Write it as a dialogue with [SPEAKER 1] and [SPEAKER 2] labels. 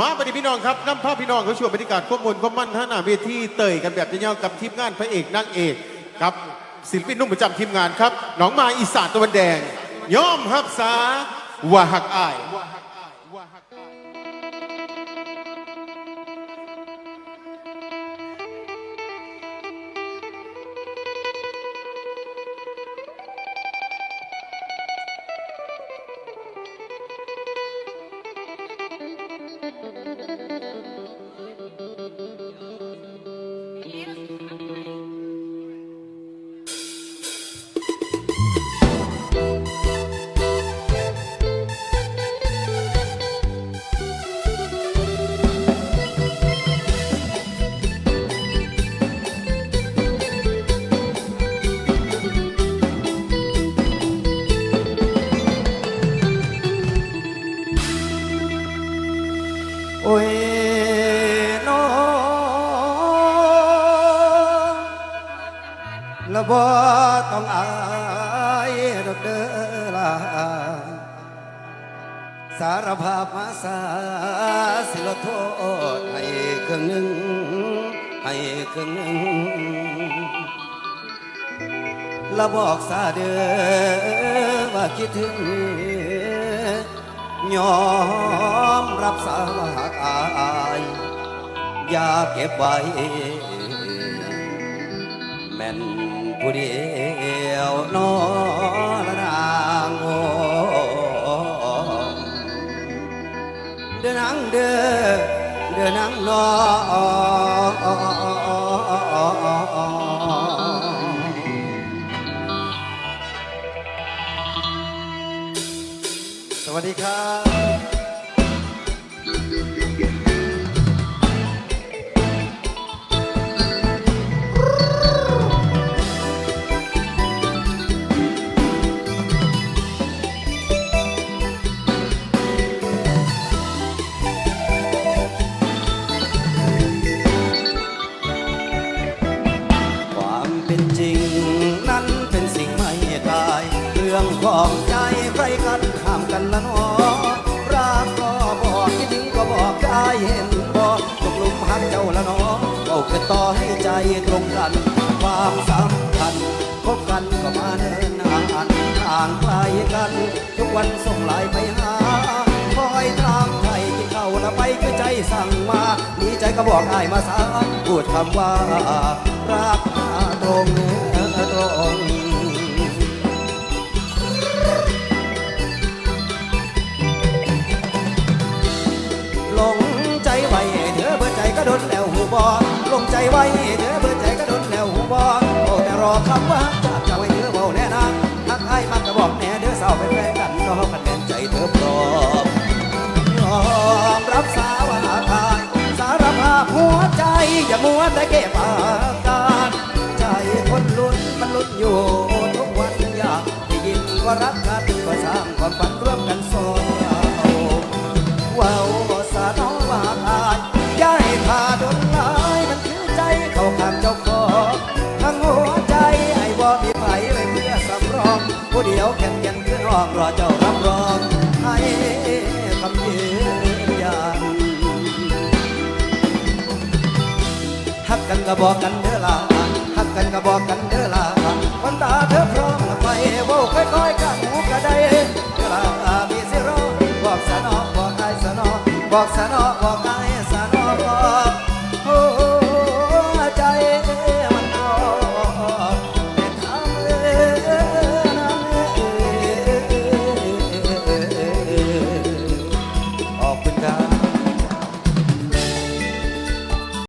[SPEAKER 1] มาปฏิพี่น้องครับน้ำภาพพี่น้องเขาชวนบรรยากาศข้อมูลข้อมั่นท่าหน้าเวทีเตยกันแบบยาวๆกับทีมงานพระเอกนางเอกครับศิลปินนุ่มประจำทีมงานครับหนองมาอีสานตะวันแดง ย่อมฮับสาว่าหักอาย
[SPEAKER 2] ละบ่ต้องอายดอกเด้อล่ะสารภาพมาสาสิลโทษให้ครึ่งหนึ่งให้ครึ่งหนึ่งละบอกสาเด้อว่าคิดถึงยอมรับสาว่ากอาย อย่าเก็บไว้ ม่นผู้เดียวนอนางโอเดินนังเด้อเดินนังนอสวัสดีครับ เป็นจริง นั้นเป็นสิ่งไม่ตาย เรื่องของใจใครกันห้ามกันละเนอรักก็บอกคิดถึงก็บอกได้เห็นบอกตกหลุมหักเจ้าละเนอเอาเกิดต่อให้ใจตรงกัน ความสำคัญพบกันก็มาเนิ่นนานห่างไกลกัน ทุกวันส่งไลน์ไปหาคอยถามไทยกินข้าแล้วไปคือใจสั่งมามีใจก็บอกได้มาสาพูดคำว่ารัก ตรงตรงลงใจไว้เธอเบื่อใจก็โดนแล้วหูบอลงใจไว้เธอเบื่อใจก็โดนแล้วหูบอโอ้แต่รอคำว่าจากจะไว้เธอเบาแน่นะทักไอ้มันก็บอกแน่เด้อสาวเป็นแฟนกันรอกันแน่นใจเธอพร้อมยอมรับสาวาทายสารภาพหัวใจอย่ามัวแต่เก็บอากา ลุ้นมันลุ้นอยู่ทุกวันอยากได้ยินว่ารักกันก็สร้างความฝันร่วมกันสองเราว้าวสาน้องว่าทายย้ายขาดนลายมันคือใจเข้าข้างเจ้าของทั้งหัวใจไอ้บ่มีไผไว้เพื่อสำรอง ผู้เดียวแข็งแกร่งขึ้นห้องรอเจ้ารับรองให้คำยืนยันฮักกันก็บอกกันเด้อล่ะฮักกันก็บอกกันเด้อล่ะ คนตาเธอพร้อมไปเว้าค่อยๆกันหูกระไดเด้อล่ะมีสิรอบอกสนอบอกไอ้สนอบอกสนอบอกไอ้สนอบอก